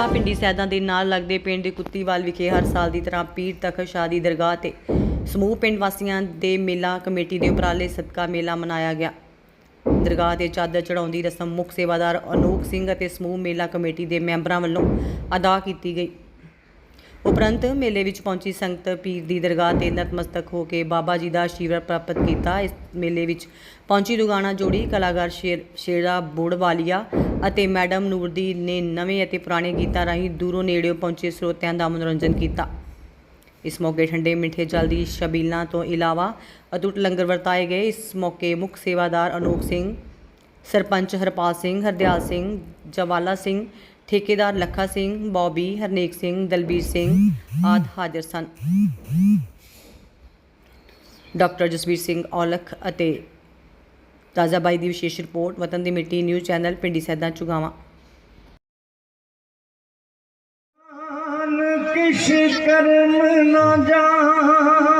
ਬਾਬਾ ਪਿੰਡੀ ਸੈਦਾਂ ਦੇ ਨਾਲ ਲੱਗਦੇ ਪਿੰਡ ਕੁੱਤੀਵਾਲ ਵਿਖੇ ਹਰ ਸਾਲ ਦੀ ਤਰ੍ਹਾਂ ਪੀਰ ਤਖਤ ਸ਼ਾਦੀ ਦਰਗਾਹ ਤੇ ਸਮੂਹ ਪਿੰਡ ਵਾਸੀਆਂ ਦੇ ਮੇਲਾ ਕਮੇਟੀ ਦੇ ਉਪਰਾਲੇ ਸਦਕਾ ਮੇਲਾ ਮਨਾਇਆ ਗਿਆ। ਦਰਗਾਹ ਤੇ ਚਾਦਰ ਚੜਾਉਣ ਦੀ ਰਸਮ ਮੁੱਖ ਸੇਵਾਦਾਰ ਅਨੂਪ ਸਿੰਘ ਅਤੇ ਸਮੂਹ ਮੇਲਾ ਕਮੇਟੀ ਦੇ ਮੈਂਬਰਾਂ ਵੱਲੋਂ ਅਦਾ ਕੀਤੀ ਗਈ। ਉਪਰੰਤ ਮੇਲੇ ਵਿੱਚ ਪਹੁੰਚੀ ਸੰਗਤ ਪੀਰ ਦੀ ਦਰਗਾਹ ਤੇ ਨਤਮਸਤਕ ਹੋ ਕੇ ਬਾਬਾ ਜੀ ਦਾ ਆਸ਼ੀਰਵਾਦ ਪ੍ਰਾਪਤ ਕੀਤਾ। ਇਸ ਮੇਲੇ ਵਿੱਚ ਪਹੁੰਚੀ ਦੁਗਾਣਾ ਜੋੜੀ ਕਲਾਕਾਰ ਸ਼ੇਰ, ਸ਼ੇਰਾ ਬੋੜਵਾਲੀਆ ਅਤੇ ਮੈਡਮ ਨੂਰਦੀ ਨੇ ਨਵੇਂ ਅਤੇ ਪੁਰਾਣੇ ਗੀਤਾਂ ਰਾਹੀਂ ਦੂਰੋਂ ਨੇੜਿਓਂ ਪਹੁੰਚੇ ਸਰੋਤਿਆਂ ਦਾ ਮਨੋਰੰਜਨ ਕੀਤਾ। ਇਸ ਮੌਕੇ ਠੰਡੇ ਮਿੱਠੇ ਜਲ ਦੀ ਸ਼ਬੀਲਾਂ ਤੋਂ ਇਲਾਵਾ ਅਟੁੱਟ ਲੰਗਰ ਵਰਤਾਏ ਗਏ। ਇਸ ਮੌਕੇ ਮੁੱਖ ਸੇਵਾਦਾਰ ਅਨੂਪ ਸਿੰਘ, ਸਰਪੰਚ ਹਰਪਾਲ ਸਿੰਘ, ਹਰਦਿਆਲ ਸਿੰਘ, ਜਵਾਲਾ ਸਿੰਘ ਠੇਕੇਦਾਰ ਲੱਖਾ ਸਿੰਘ, ਬੌਬੀ, ਹਰਨੇਕ ਸਿੰਘ, ਦਲਬੀਰ ਸਿੰਘ ਆਦਿ ਹਾਜ਼ਰ ਸਨ। ਡਾਕਟਰ ਜਸਵੀਰ ਸਿੰਘ ਔਲਖ ਅਤੇ ਤਾਜ਼ਾਬਾਈ ਦੀ ਵਿਸ਼ੇਸ਼ ਰਿਪੋਰਟ, ਵਤਨ ਦੀ ਮਿੱਟੀ, ਨਿਊਜ਼ ਚੈਨਲ, ਪਿੰਡੀ ਸੈਦਾ, ਚੁਗਾਵਾਂ। ਕਿਛ ਕਰਮ ਨਾ ਜਾਣ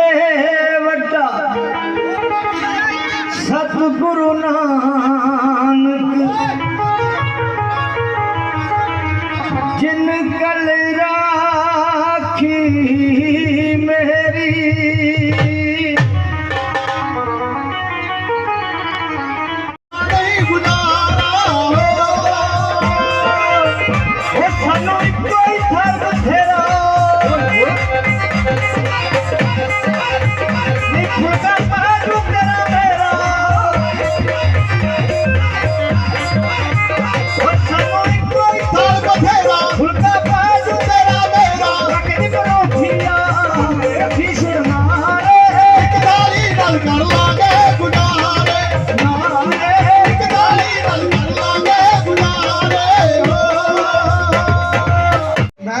ਤੇ ਵੱਡਾ। ਸਤਿਗੁਰੂ ਨਾਨਕ ਜਿਨ ਕਲ ਰਾਖੀ ਮੇਰੀ। ਨਹੀਂ ਗੁਜ਼ਾਰਾ ਉਹ ਸਾਨੂੰ ਇੱਕੋ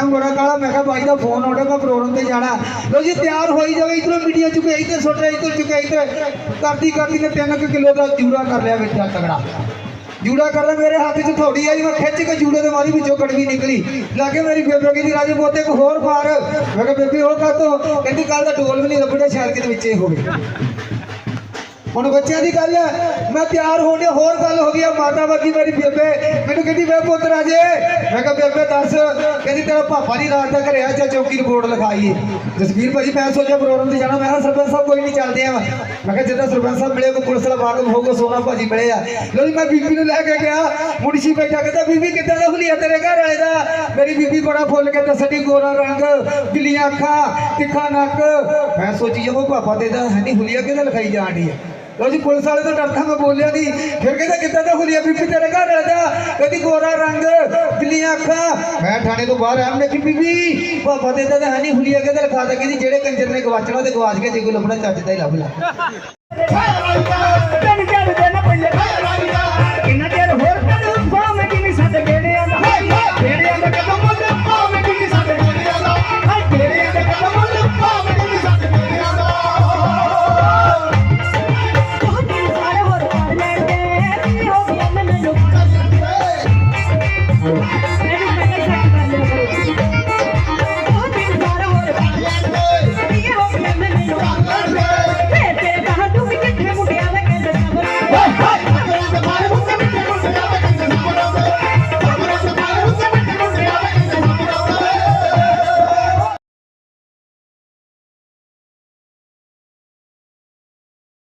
ਮੈਂ ਬੜਾ ਕਾਲਾ, ਮੈਂ ਕਿਹਾ ਬਾਈ ਦਾ ਫੋਨ ਆਉਣਾ ਪ੍ਰੋਗਰਾਮ ਤੇ ਜਾਣਾ। ਲੋ ਜੀ, ਤਿਆਰ ਹੋਈ ਜਾਵੇ ਇਧਰੋਂ ਮੀਡੀਆ ਚੁੱਕੇ ਇੱਧਰ ਸੁੱਟ ਰਿਹਾ, ਇੱਧਰ ਚੁੱਕੇ ਇੱਧਰ। ਕਰਦੀ ਕਰਦੀ ਨੇ 3 ਕਿਲੋ ਦਾ ਜੂੜਾ ਕਰ ਲਿਆ ਵਿੱਚ ਤਗੜਾ ਜੂੜਾ ਕਰਦਾ ਮੇਰੇ ਹੱਥ 'ਚ ਥੋੜੀ ਆਈ, ਮੈਂ ਖਿੱਚ ਕੇ ਜੂੜੇ ਦੇ ਮਾਰੀ, ਵਿੱਚੋਂ ਕੜਵੀ ਨਿਕਲੀ। ਲਾਗੇ ਮੇਰੀ ਬੇਬੇ ਕਹਿੰਦੀ, ਰਾਜੇ ਪੋਤੇ ਕੋ ਹੋਰ ਫਾਰ ਮੈਂ ਕਿਹਾ, ਬੇਬੀ, ਉਹ ਕਾ ਤੋ ਕਹਿੰਦੀ ਕੱਲ ਦਾ ਢੋਲ ਵੀ ਨਹੀਂ ਲੱਭਣਾ, ਸ਼ਾਇਦ ਕਿਤੇ ਵਿੱਚੇ ਹੋਵੇ। ਹੁਣ ਬੱਚਿਆਂ ਦੀ ਗੱਲ ਹੈ, ਮੈਂ ਤਿਆਰ ਹੋਣ ਡਿਆ, ਹੋਰ ਗੱਲ ਹੋ ਗਈ ਆ, ਮਾਤਾ ਵਰਗੀ ਮੇਰੀ ਬੇਬੇ, ਮੈਨੂੰ ਕਹਿੰਦੀ, ਵੇ ਪੁੱਤ ਰਾਜੇ, ਮੈਂ ਕਿਹਾ, ਬੇਬੇ ਦੱਸ, ਕਹਿੰਦੀ, ਤੇਰਾ ਪਾਪਾ ਨਹੀਂ ਰਾਤ ਤੱਕ ਰਿਹਾ ਚਾ ਚੌਕੀ ਰਿਪੋਰਟ ਲਿਖਾਈਏ ਜਸਵੀਰ ਭਾਜੀ, ਮੈਂ ਸੋਚਿਆ ਪ੍ਰੋਗਰਾਮ ਤੇ ਜਾਣਾ, ਮੈਂ ਕਿਹਾ, ਸਰਪੰਚ ਸਾਹਿਬ, ਕੋਈ ਨਹੀਂ ਚੱਲਦੇ ਆ। ਮੈਂ ਕਿਹਾ, ਜਿੱਦਾਂ ਸਰਪੰਚ ਸਾਹਿਬ ਮਿਲੇ ਕੋ ਪੁਲਿਸ ਵਾਲਾ ਵਾਕਮ ਹੋਊਗਾ, ਸੋਨਾ ਭਾਜੀ ਮਿਲੇ ਆ। ਲੋ ਜੀ, ਮੈਂ ਬੀਬੀ ਨੂੰ ਲੈ ਕੇ ਗਿਆ ਮੁਨਸ਼ੀ ਬੈਠਾ, ਕਹਿੰਦਾ, ਬੀਬੀ, ਕਿੱਦਾਂ ਦਾ ਹੁਲੀਆ ਤੇਰੇ ਘਰ ਵਾਲੇ ਦਾ? ਮੇਰੀ ਬੀਬੀ ਬੜਾ ਫੁੱਲ ਕੇ ਦੱਸਦੀ, ਗੋਰਾ ਰੰਗ, ਗਿੱਲੀਆਂ ਅੱਖਾਂ, ਤਿੱਖਾ ਨੱਕ। ਮੈਂ ਸੋਚੀ, ਜਦੋਂ ਪਾਪਾ ਦੇ ਦਾ ਹੈ ਨਹੀਂ ਹੁਲੀਆ, ਕਿਹਦਾ ਲਿਖਾਈ ਜਾਣ ਡਈ ਹੈ ਲੋ ਜੀ ਪੁਲਿਸ ਵਾਲੇ ਤੋਂ ਡਰਦਾ ਮੈਂ ਬੋਲਿਆ ਨਹੀਂ ਫਿਰ ਕਹਿੰਦਾ ਕਿੱਦਾਂ ਦਾ ਹੁਲੀਆ ਬੀਬੀ ਤੇਰੇ ਘਰ ਵਾਲੇ ਦਾ ਕਹਿੰਦੀ ਗੋਰਾ ਰੰਗ ਬਿੱਲੀਆਂ ਅੱਖਾਂ ਮੈਂ ਥਾਣੇ ਤੋਂ ਬਾਹਰ ਆਇਆ ਮੈਂ ਕਿ ਬੀਬੀ ਪਾਪਾ ਦੇ ਤਾਂ ਹੈ ਨਹੀਂ ਹੁਲੀਆ ਕਿਹਦਾ ਲਿਖਾ ਤਾ ਕਹਿੰਦੀ ਜਿਹੜੇ ਕੰਜਰ ਨੇ ਗਵਾਚਣਾ ਤੇ ਗਵਾਚ ਗਿਆ ਜੇ ਕੋਈ ਲੱਭਣਾ ਚੱਜ ਦਾ ਹੀ ਲੱਭ ਲੈ